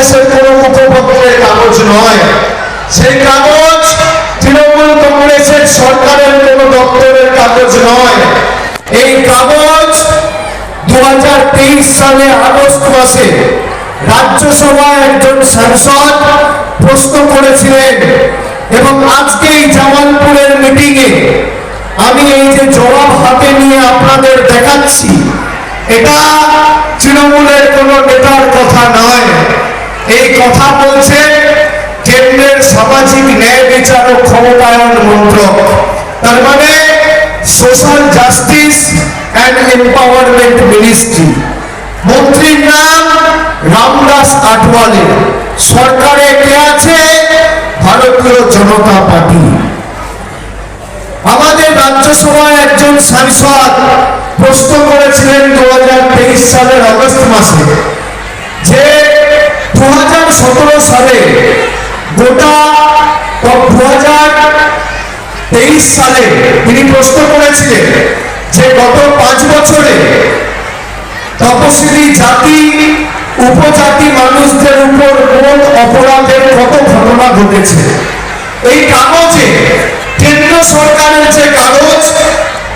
কংগ্রেসের কোনো মুখপত্রের কাগজ নয়। সেই কাগজ তৃণমূল কংগ্রেসের সরকারের কোনো দপ্তরের কাগজ নয়। এই কাগজ দু হাজার তেইশ সালে আগস্ট মাসে রাজ্যসভায় একজন সাংসদ প্রশ্ন করেছিলেন, এবং আজকে এই জামালপুরের মিটিংয়ে আমি এই যে জবাব হাতে নিয়ে আপনাদের দেখাচ্ছি, এটা তৃণমূলের কোনো নেতার কথা নয় এই কথা বলছে, কেন্দ্রের সামাজিক ন্যায় বিচার ও ক্ষমতায়ন মন্ত্রক। তার মানে social justice and empowerment ministry মন্ত্রীর নাম রামদাস আঠওয়ালে সরকারে কে আছে? ভারতীয় জনতা পার্টি। আমাদের রাজ্যসভায় একজন সাংসদ প্রশ্ন করেছিলেন দু হাজার তেইশ সালের অগস্ট মাসে। সালে গোটা দু তেইশ সালে তিনি প্রশ্ন করেছিলেন যে গত পাঁচ বছরে তপশিলি জাতি, উপজাতি মানুষদের উপর মোট অপরাধের কত ঘটনা ঘটেছে? এই কাগজে কেন্দ্র সরকারের যে কাগজ,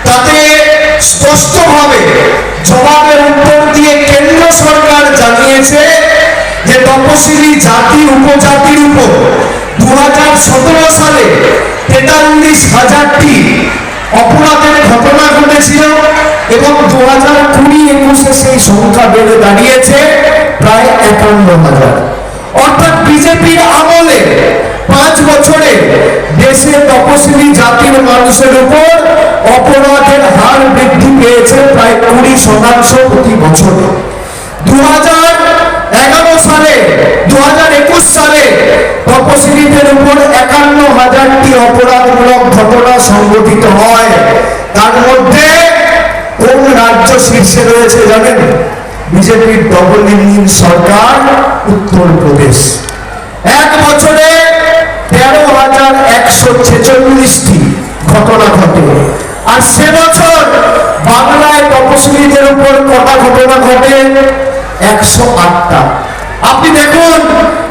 তাতে স্পষ্টভাবে জবাবের উত্তর দিয়ে কেন্দ্র সরকার জানিয়েছে যে তপশিলি জাতি উপজাতির উপর দুহাজার সতেরো সালে তেতাল্লিশ হাজারটি অপরাধের ঘটনা ঘটেছিল এবং দু হাজার কুড়ি একুশে সেই সংখ্যা বেড়ে দাঁড়িয়েছে প্রায় একান্ন হাজার। অর্থাৎ বিজেপির আমলে পাঁচ বছরে দেশে তপশিলি জাতির মানুষের উপর অপরাধের হার বৃদ্ধি পেয়েছে প্রায় কুড়ি শতাংশ প্রতি বছর। দু হাজার সালে দু হাজার একুশ সালে তপশিলীদের উপর একান্ন হাজারটি অপরাধমূলক ঘটনা সংঘটিত হয়। তার মধ্যে কোন রাজ্য শীর্ষে রয়েছে জানেন? বিজেপির ডবল ইঞ্জিন সরকার উত্তরপ্রদেশ এক বছরে তেরো হাজার একশো ছেচল্লিশটি ঘটনা ঘটে। আর সে বছর বাংলায় তপশিলীদের উপর কটা ঘটনা ঘটে? একশো আটটা। আপনি দেখুন,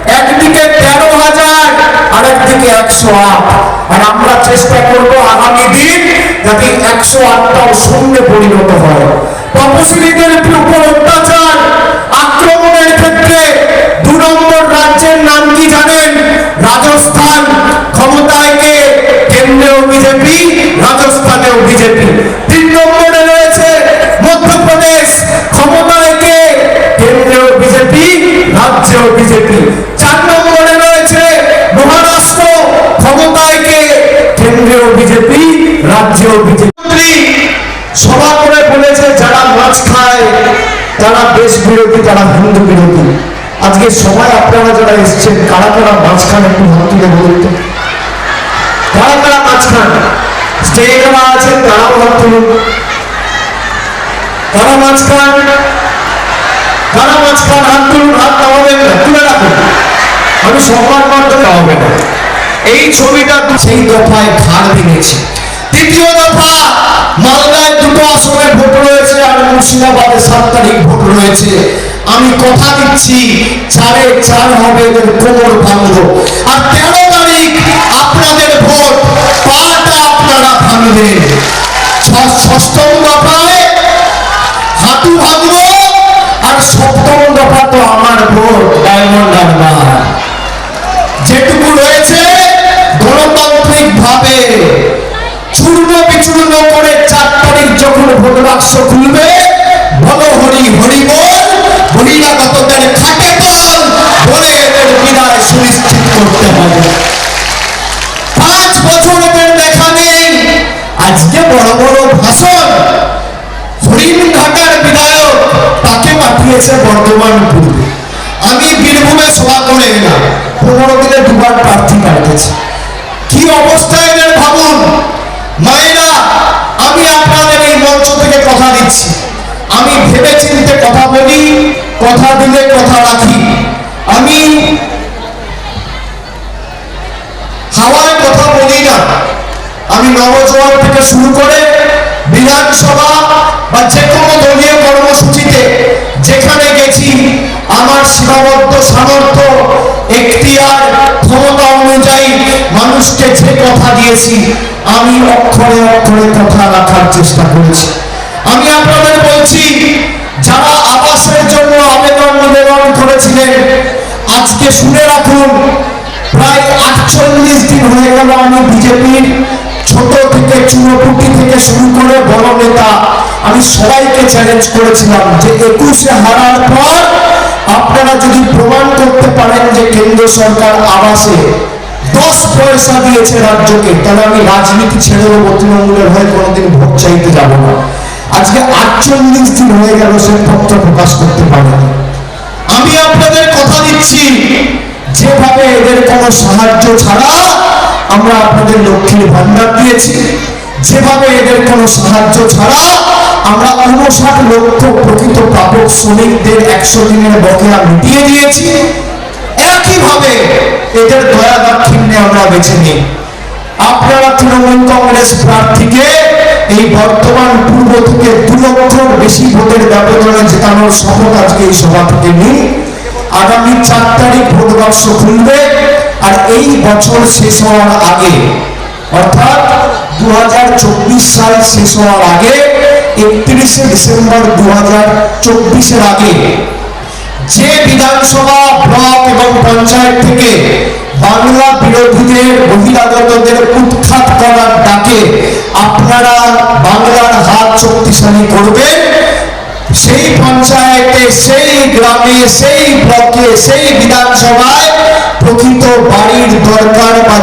একদিকে তেরো হাজার আর একদিকে একশো আট। আর আমরা চেষ্টা করব আগামী দিন যাতে একশো আটটাও পরিণত হয়। উপর অত্যাচার, আক্রমণের ক্ষেত্রে দু নম্বর রাজ্যের নাম কি জানেন? রাজস্থান। ক্ষমতায় কে? কেন্দ্রেও বিজেপি, রাজস্থানেও বিজেপি। বিজেপি চার নম্বরে রয়েছে মহারাষ্ট্র, ক্ষমতায় কে? কেন্দ্রেও বিজেপি রাজ্যেও বিজেপি। সভা করে বলেছে, যারা মাছ খায়, তারা দেশ বিরোধী, তারা হিন্দু বিরোধী। আজকে সময় আপনারা যারা এসছেন, কারা কারা মাছ খান একটু হাত তুলে বলুন তো? কারা কারা মাছ খান? স্টেজে যারা আছেন, তারাও হাত তুলুন। কারা মাছ খান? কারা মাছ খান হাত তুলুন হাত নামাবেন না তুলে রাখুন আমি সম্মান মাধ্যমে হবে না। এই ছবিটা সেই দফায় ঘাড় ভেঙেছে। তৃতীয় দফা, মালদায় দুটো আসনে ভোট রয়েছে, আর মুর্শিদাবাদে সাত তারিখ ভোট রয়েছে। আমি কথা দিচ্ছি, চারে চার হবে এদের কোমর ভাঙবো আর তেরো তারিখ আপনাদের ভোট, পাটা আপনারা ভাঙবেন ষষ্ঠম দফায় হাঁটু ভাঙবো সপ্তম দফা তো আমার ভোট, ডায়মন্ড হারবার যেটুকু রয়েছে গণতান্ত্রিক ভাবে চূর্ণ বিচূর্ণ করে চার তারিখ যখন ভোট বাক্স খুলবে বলো হরি হরি তাকে পাঠিয়েছে বর্ধমান পূর্বে আমি বীরভূমে সভা করে এলাম। পনেরো দিনে দুবার প্রার্থী পাঠিয়েছি কি অবস্থা এদের ভাবুন? মায়েরা, আমি আপনাদের এই মঞ্চ থেকে কথা দিচ্ছি। আমি ভেবে চিনতে কথা বলি, কথা দিলে কথা রাখি। আমি হাওয়ায় কথা বলি না। আমি নবজোয়ার থেকে শুরু করে বিধানসভা বা যে কোনো দলীয় কর্মসূচিতে যেখানে গেছি, আমার সীমাবদ্ধ সামর্থ্য, এখতিয়ার, ক্ষমতা অনুযায়ী মানুষকে যে কথা দিয়েছি, আমি অক্ষরে অক্ষরে কথা রাখার চেষ্টা করেছি। আমি আপনাদের বলছি, যারা আবাসের জন্য আবেদন নিবেদন করেছিলেন, আজকে শুনে রাখুন, প্রায় আটচল্লিশ দিন হয়ে গেল আমি বিজেপির ছোট থেকে চুরপুটি থেকে শুরু করে বড় নেতা আমি সবাইকে চ্যালেঞ্জ করেছিলাম যে একুশে হারার পর আপনারা যদি প্রমাণ করতে পারেন যে কেন্দ্র সরকার আবাসে দশ পয়সা দিয়েছে রাজ্যকে, তাহলে আমি রাজনীতি ছেড়ে দেবো, তৃণমূলের হয়ে কোনোদিন ভোট চাইতে যাব না। আজকে আটচল্লিশ দিন হয়ে গেল সে তথ্য প্রকাশ করতে পারেনি। আমি আপনাদের কথা দিচ্ছি, যেভাবে এদের কোনো সাহায্য ছাড়া আমরা আপনাদের লক্ষ্মীর ভান্ডার দিয়েছি। যেভাবে এদের কোনো সাহায্য ছাড়া আমরা উনষাট লক্ষ প্রকৃত প্রাপক শ্রমিকদের একশো দিনের বকেয়া মিটিয়ে দিয়েছি। একইভাবে এদের দয়া দাক্ষিণ্যে আমরা বেছে নিই। আপনারা তৃণমূল কংগ্রেস প্রার্থীকে এই বর্তমান পূর্ব থেকে দু লক্ষর বেশি ভোটের ব্যবধানে জেতানোর শপথ আজকে এই সভা থেকে নিন আগামী চার তারিখ ভোট বাক্স খুলবে আর এই বছর শেষ হওয়ার আগে, অর্থাৎ দু হাজার চব্বিশ সাল শেষ হওয়ার আগে একত্রিশে ডিসেম্বর দু হাজার চব্বিশের আগে যে বিধানসভা ব্লক এবং পঞ্চায়েত থেকে বাংলা বিরোধীদের বহিরাগতদের উৎখাত করার ডাকে আপনারা বাংলার হাত শক্তিশালী করবেন। সেই পঞ্চায়েতে, সেই গ্রামে, সেই ব্লকে, সেই বিধানসভায় প্রকৃত বাড়ির দরকার বা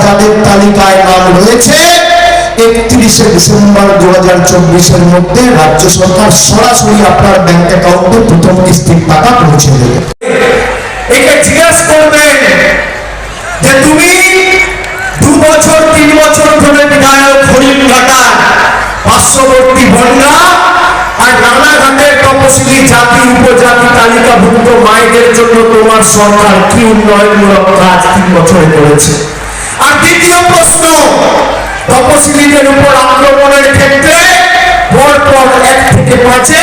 তালিকায় নাম রয়েছে একত্রিশে ডিসেম্বর দু হাজার চব্বিশের মধ্যে রাজ্য সরকার সরাসরি আপনার ব্যাংক অ্যাকাউন্টে প্রথম কিস্তির টাকা পৌঁছে দেবে। যে তুমি দু বছর, তিন বছর ধরে বিধায়ক হরিণ ঘাটা, পার্শ্ববর্তী বন্যা আর রানাঘাটের তপশিলি জাতি, উপজাতি তালিকাভুক্ত মায়েদের জন্য তোমার সরকার কি উন্নয়নমূলক কাজ তিন বছরে করেছে? আর দ্বিতীয় প্রশ্ন তপশিলীদের উপর আক্রমণের ক্ষেত্রে পরপর এক থেকে পাঁচে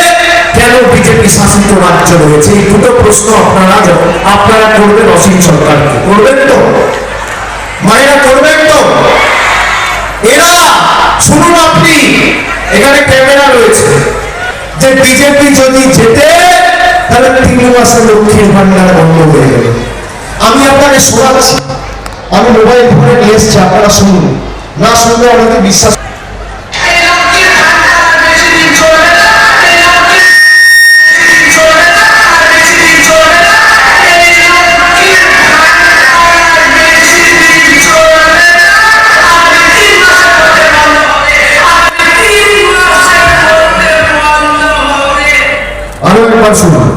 কেন বিজেপি শাসিত রাজ্য রয়েছে? এই দুটো প্রশ্ন আপনারা আপনারা করবেন অসীম সরকারকে। করবেন তো? মায়েরা করবেন তো? এরা, শুনুন আপনি, এখানে ক্যামেরা রয়েছে। যে বিজেপি যদি জেতে, তাহলে তিন মাসে লক্ষ্মীর ভান্ডার বন্ধ হয়ে যাবে। আমি আপনাকে শোনাচ্ছি। আমি মোবাইল ফোনে নিয়ে এসছি, আপনারা শুনুন। না শুনলে অনেকে বিশ্বাস একবার শুনুন।